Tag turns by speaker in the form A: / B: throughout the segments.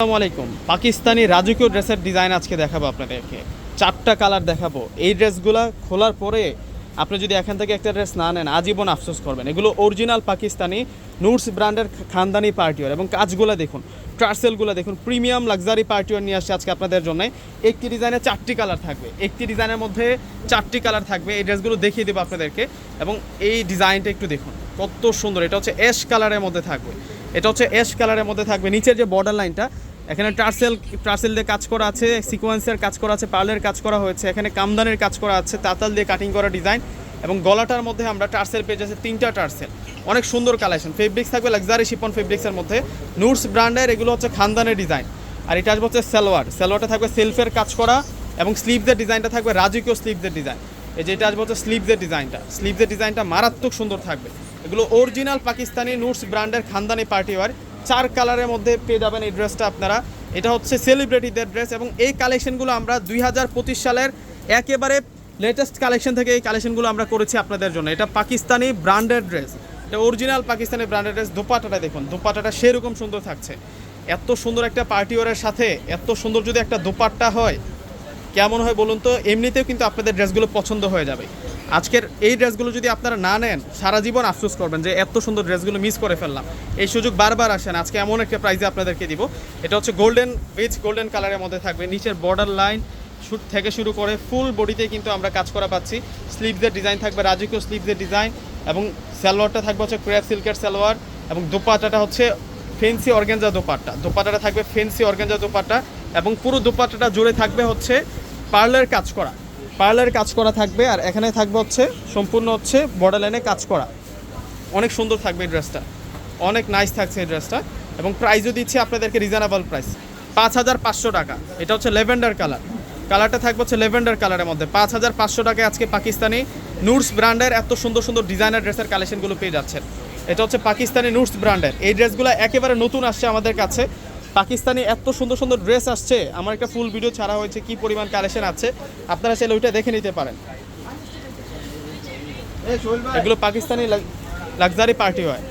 A: আসসালামু আলাইকুম। পাকিস্তানি রাজকীয় ড্রেসের ডিজাইন আজকে দেখাবো আপনাদেরকে। চারটা কালার দেখাবো। এই ড্রেসগুলো খোলার পরে আপনি যদি এখান থেকে একটা ড্রেস না নেন, আজীবন আফসোস করবেন। এগুলো অরিজিনাল পাকিস্তানি নুটস ব্র্যান্ডের খানদানি পার্টিওয়ার এবং কাজগুলো দেখুন ট্রার্সেলগুলো দেখুন প্রিমিয়াম লাক্সারি পার্টিওয়ার নিয়ে আসছে আজকে আপনাদের জন্য। একটি ডিজাইনে চারটি কালার থাকবে। একটি ডিজাইনের মধ্যে চারটি কালার থাকবে। এই ড্রেসগুলো দেখিয়ে দেবো আপনাদেরকে। এবং এই ডিজাইনটা একটু দেখুন, কত সুন্দর। এটা হচ্ছে অ্যাশ কালারের মধ্যে থাকবে। এটা হচ্ছে অ্যাশ কালারের মধ্যে থাকবে। নিচের যে বর্ডার লাইনটা এখানে টার্সেল টার্সেল দিয়ে কাজ করা আছে, সিকোয়েন্সের কাজ করা আছে, পার্লের কাজ করা হয়েছে, এখানে কামদানের কাজ করা আছে, তাতাল দিয়ে কাটিং করা ডিজাইন এবং গলাটার মধ্যে আমরা টার্সেল পেয়ে যাচ্ছে, তিনটা টার্সেল। অনেক সুন্দর কালেকশন ফেব্রিক্স থাকবে লাক্সারি শিপন ফেব্রিক্সের মধ্যে। নুটস ব্র্যান্ডের এগুলো হচ্ছে খানদানের ডিজাইন আর এটা আসবে হচ্ছে সালোয়ার, সালোয়ারটা থাকবে সেলফের কাজ করা এবং স্লিভসের ডিজাইনটা থাকবে রাজকীয় স্লিভসের ডিজাইন এই যে এটা আসবে হচ্ছে স্লিভসের ডিজাইনটা স্লিভসের ডিজাইনটা মারাত্মক সুন্দর থাকবে। এগুলো অরিজিনাল পাকিস্তানি নুটস ব্র্যান্ডের খানদানি পার্টি ওয়ার চার কালারের মধ্যে পেয়ে যাবেন এই ড্রেসটা আপনারা। এটা হচ্ছে সেলিব্রিটিদের ড্রেস এবং এই কালেকশনগুলো আমরা দুই হাজার পঁচিশ সালের একেবারে লেটেস্ট কালেকশন থেকে এই কালেকশনগুলো আমরা করেছি আপনাদের জন্য। এটা পাকিস্তানি ব্র্যান্ডেড ড্রেস এটা অরিজিনাল পাকিস্তানি ব্র্যান্ডেড ড্রেস দোপাটাটা দেখুন দোপাটাটা সেরকম সুন্দর থাকছে। এত সুন্দর একটা পার্টি ওয়ারের সাথে, এত সুন্দর যদি একটা দোপাট্টা হয়, কেমন হয় বলুন তো? এমনিতেও কিন্তু আপনাদের ড্রেসগুলো পছন্দ হয়ে যাবে। আজকের এই ড্রেসগুলো যদি আপনারা না নেন, সারা জীবন আফসোস করবেন যে এত সুন্দর ড্রেসগুলো মিস করে ফেললাম। এই সুযোগ বারবার আসেন আজকে এমন একটা প্রাইজে আপনাদেরকে দিব। এটা হচ্ছে গোল্ডেন উইথ গোল্ডেন কালারের মধ্যে থাকবে। নিচের বর্ডার লাইন শুট থেকে শুরু করে ফুল বডিতে কিন্তু আমরা কাজ করা পাচ্ছি। স্লিভসের ডিজাইন থাকবে রাজকীয় স্লিভসের ডিজাইন এবং সালোয়ারটা থাকবে হচ্ছে ক্রেপ সিল্কের সালোয়ার এবং দোপাটাটা হচ্ছে ফেন্সি অর্গেঞ্জা দোপাট্টা। দোপাটাটা থাকবে ফেন্সি অর্গেঞ্জা দোপাট্টা এবং পুরো দোপাট্টাটা জুড়ে থাকবে হচ্ছে পার্লার কাজ করা। পার্লার কাজ করা থাকবে আর এখানে থাকবে হচ্ছে, সম্পূর্ণ হচ্ছে বর্ডার লাইনে কাজ করা। অনেক সুন্দর থাকবে এই ড্রেসটা অনেক নাইস থাকছে এই ড্রেসটা এবং প্রাইসও দিচ্ছি আপনাদেরকে রিজনেবল প্রাইস পাঁচ হাজার পাঁচশো টাকা। এটা হচ্ছে লেভেন্ডার কালার কালারটা থাকবে হচ্ছে লেভেন্ডার কালারের মধ্যে। পাঁচ হাজার পাঁচশো টাকায় আজকে পাকিস্তানি নুটস ব্র্যান্ডের এত সুন্দর সুন্দর ডিজাইনার ড্রেসের কালেকশনগুলো পেয়ে যাচ্ছেন। এটা হচ্ছে পাকিস্তানি নুটস ব্র্যান্ডের এই ড্রেসগুলো একেবারে নতুন আসছে আমাদের কাছে। পাকিস্তানি এত সুন্দর সুন্দর ড্রেস আসছে। আমার একটা ফুল ভিডিও ছাড়া হয়েছে কি পরিমাণ কালেকশন আছে। আপনারা চাইলে ওইটা দেখে নিতে পারেন। এগুলো পাকিস্তানি লাক্সারি পার্টি হয়।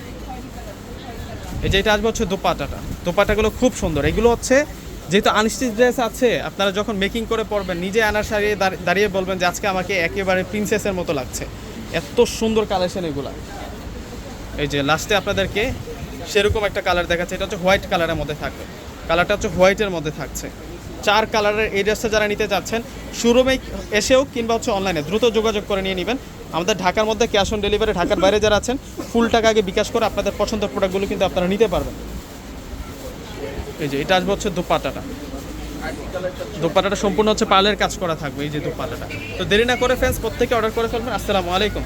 A: এই যে এটা আসবে হচ্ছে দোপাটাটা দোপাটাগুলো খুব সুন্দর। এগুলো হচ্ছে যেহেতু আনস্টিচ ড্রেস আছে, আপনারা যখন মেকিং করে পরবেন, নিজে আনার সারিয়ে দাঁড়িয়ে বলবেন যে আজকে আমাকে একেবারে প্রিন্সেসের মতো লাগছে। এত সুন্দর কালেকশন এগুলা। এই যে লাস্টে আপনাদেরকে সেরকম একটা কালার দেখাচ্ছে, এটা হচ্ছে হোয়াইট কালারের মধ্যে থাকবে। কালারটা হচ্ছে হোয়াইটের মধ্যে থাকছে। চার কালারের এই ড্রেসটা যারা নিতে চাচ্ছেন শোরুমে এসেও কিংবা হচ্ছে অনলাইনে দ্রুত যোগাযোগ করে নিয়ে নেবেন। আমাদের ঢাকার মধ্যে ক্যাশ অন ডেলিভারি ঢাকার বাইরে যারা আছেন ফুল টাকা আগে বিকাশ করে আপনাদের পছন্দের প্রোডাক্টগুলো কিন্তু আপনারা নিতে পারবেন। এই যে, এটা আসবে হচ্ছে দোপাটাটা। দোপাটাটা সম্পূর্ণ হচ্ছে পার্লের কাজ করা থাকবে, এই যে দোপাটাটা। তো দেরি না করে ফ্রেন্ডস প্রত্যেকে অর্ডার করে ফেলবেন। আসসালামু আলাইকুম।